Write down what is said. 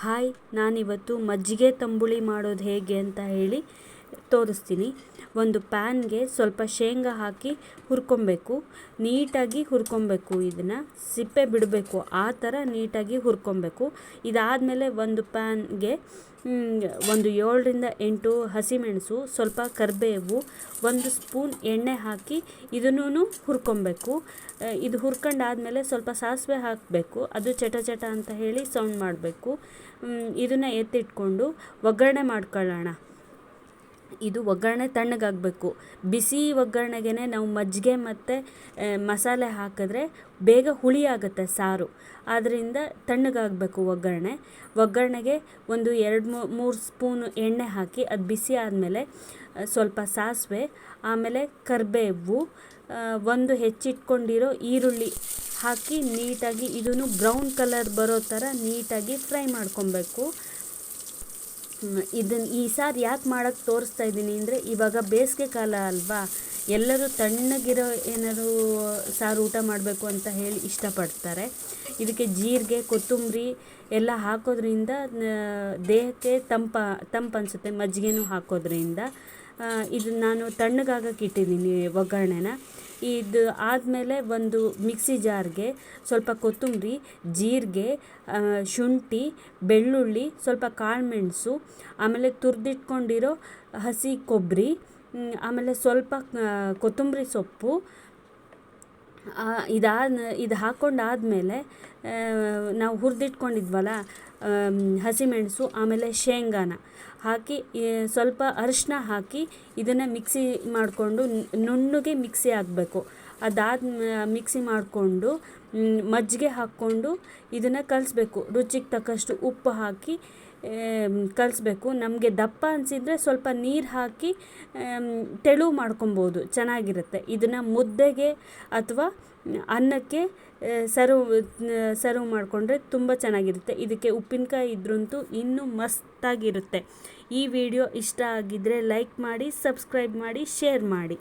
Hi ನಾನಿವತ್ತು ಮಜ್ಜಿಗೆ ತಂಬುಳಿ ಮಾಡೋದು ಹೇಗೆ ಅಂತ ಹೇಳಿ ತೋರಿಸ್ತೀನಿ. ಒಂದು ಪ್ಯಾನ್ಗೆ ಸ್ವಲ್ಪ ಶೇಂಗಾ ಹಾಕಿ ಹುರ್ಕೊಬೇಕು. ನೀಟಾಗಿ ಹುರ್ಕೊಬೇಕು ಇದನ್ನು. ಸಿಪ್ಪೆ ಬಿಡಬೇಕು. ಆ ಥರ ನೀಟಾಗಿ ಹುರ್ಕೊಬೇಕು. ಇದಾದಮೇಲೆ ಒಂದು ಪ್ಯಾನ್ಗೆ ಒಂದು ಏಳರಿಂದ ಎಂಟು ಹಸಿಮೆಣಸು, ಸ್ವಲ್ಪ ಕರಿಬೇವು, ಒಂದು ಸ್ಪೂನ್ ಎಣ್ಣೆ ಹಾಕಿ ಇದನ್ನೂ ಹುರ್ಕೊಬೇಕು. ಇದು ಹುರ್ಕೊಂಡಾದಮೇಲೆ ಸ್ವಲ್ಪ ಸಾಸಿವೆ ಹಾಕಬೇಕು. ಅದು ಚಟ ಚಟ ಅಂತ ಹೇಳಿ ಸೌಂಡ್ ಮಾಡಬೇಕು. ಇದನ್ನು ಎತ್ತಿಟ್ಕೊಂಡು ಒಗ್ಗರಣೆ ಮಾಡ್ಕೊಳ್ಳೋಣ. ಇದು ಒಗ್ಗರಣೆ ತಣ್ಣಗಾಗಬೇಕು. ಬಿಸಿ ಒಗ್ಗರಣೆಗೆ ನಾವು ಮಜ್ಜಿಗೆ ಮತ್ತು ಮಸಾಲೆ ಹಾಕಿದ್ರೆ ಬೇಗ ಹುಳಿ ಆಗುತ್ತೆ ಸಾರು. ಆದ್ದರಿಂದ ತಣ್ಣಗಾಗಬೇಕು ಒಗ್ಗರಣೆ. ಒಗ್ಗರಣೆಗೆ ಒಂದು ಎರಡು ಮೂರು ಸ್ಪೂನು ಎಣ್ಣೆ ಹಾಕಿ ಅದು ಬಿಸಿ ಆದಮೇಲೆ ಸ್ವಲ್ಪ ಸಾಸಿವೆ, ಆಮೇಲೆ ಕರಿಬೇವು ಒಂದು ಹೆಚ್ಚಿಟ್ಕೊಂಡಿರೋ ಈರುಳ್ಳಿ ಹಾಕಿ ನೀಟಾಗಿ ಇದನ್ನು ಬ್ರೌನ್ ಕಲರ್ ಬರೋ ಥರ ನೀಟಾಗಿ ಫ್ರೈ ಮಾಡ್ಕೊಬೇಕು. ಇದನ್ನು ಈ ಸಾರು ಯಾಕೆ ಮಾಡೋಕ್ಕೆ ತೋರಿಸ್ತಾ ಇದ್ದೀನಿ ಅಂದರೆ, ಇವಾಗ ಬೇಸಿಗೆ ಕಾಲ ಅಲ್ವಾ? ಎಲ್ಲರೂ ತಣ್ಣಗಿರೋ ಏನಾದರೂ ಸಾರು ಊಟ ಮಾಡಬೇಕು ಅಂತ ಹೇಳಿ ಇಷ್ಟಪಡ್ತಾರೆ. ಇದಕ್ಕೆ ಜೀರಿಗೆ, ಕೊತ್ತಂಬರಿ ಎಲ್ಲ ಹಾಕೋದ್ರಿಂದ ದೇಹಕ್ಕೆ ತಂಪ, ತಂಪು ಅನಿಸುತ್ತೆ, ಮಜ್ಜಿಗೆನೂ ಹಾಕೋದ್ರಿಂದ. ಇದು ನಾನು ತಣ್ಣಗಾಗಕ್ಕೆ ಇಟ್ಟಿದ್ದೀನಿ ಒಗ್ಗರಣೆನ. ಇದು ಆದಮೇಲೆ ಒಂದು ಮಿಕ್ಸಿ ಜಾರ್ಗೆ ಸ್ವಲ್ಪ ಕೊತ್ತಂಬರಿ, ಜೀರಿಗೆ ಶುಂಠಿ, ಬೆಳ್ಳುಳ್ಳಿ, ಸ್ವಲ್ಪ ಕಾಳುಮೆಣಸು, ಆಮೇಲೆ ತುರಿದಿಟ್ಕೊಂಡಿರೋ ಹಸಿ ಕೊಬ್ಬರಿ ಆಮೇಲೆ ಸ್ವಲ್ಪ ಕೊತ್ತಂಬರಿ ಸೊಪ್ಪು ಇದಾದ, ಇದು ಹಾಕ್ಕೊಂಡಾದ್ಮೇಲೆ ನಾವು ಹುರಿದಿಟ್ಕೊಂಡಿದ್ವಲ್ಲ ಹಸಿಮೆಣಸು, ಆಮೇಲೆ ಶೇಂಗಾನ ಹಾಕಿ ಸ್ವಲ್ಪ ಅರಿಶಿನ ಹಾಕಿ ಇದನ್ನು ಮಿಕ್ಸಿ ಮಾಡಿಕೊಂಡು ನುಣ್ಣಗೆ ಮಿಕ್ಸಿ ಆಗಬೇಕು ಅದಾದ ಮಿಕ್ಸಿ ಮಾಡಿಕೊಂಡು ಮಜ್ಜಿಗೆ ಹಾಕ್ಕೊಂಡು ಇದನ್ನು ಕಲಿಸ್ಬೇಕು. ರುಚಿಗೆ ತಕ್ಕಷ್ಟು ಉಪ್ಪು ಹಾಕಿ ಕಲಿಸ್ಬೇಕು. ನಮಗೆ ದಪ್ಪ ಅನಿಸಿದರೆ ಸ್ವಲ್ಪ ನೀರು ಹಾಕಿ ತೆಳು ಮಾಡ್ಕೊಬೋದು. ಚೆನ್ನಾಗಿರುತ್ತೆ. ಇದನ್ನು ಮುದ್ದೆಗೆ ಅಥವಾ ಅನ್ನಕ್ಕೆ ಸರ್ವ್ ಸರ್ವ್ ಮಾಡಿಕೊಂಡ್ರೆ ತುಂಬ ಚೆನ್ನಾಗಿರುತ್ತೆ. ಇದಕ್ಕೆ ಉಪ್ಪಿನಕಾಯಿ ಇದ್ರಂತೂ ಇನ್ನೂ ಮಸ್ತಾಗಿರುತ್ತೆ. ಈ ವಿಡಿಯೋ ಇಷ್ಟ ಆಗಿದ್ದರೆ ಲೈಕ್ ಮಾಡಿ, ಸಬ್ಸ್ಕ್ರೈಬ್ ಮಾಡಿ, ಶೇರ್ ಮಾಡಿ.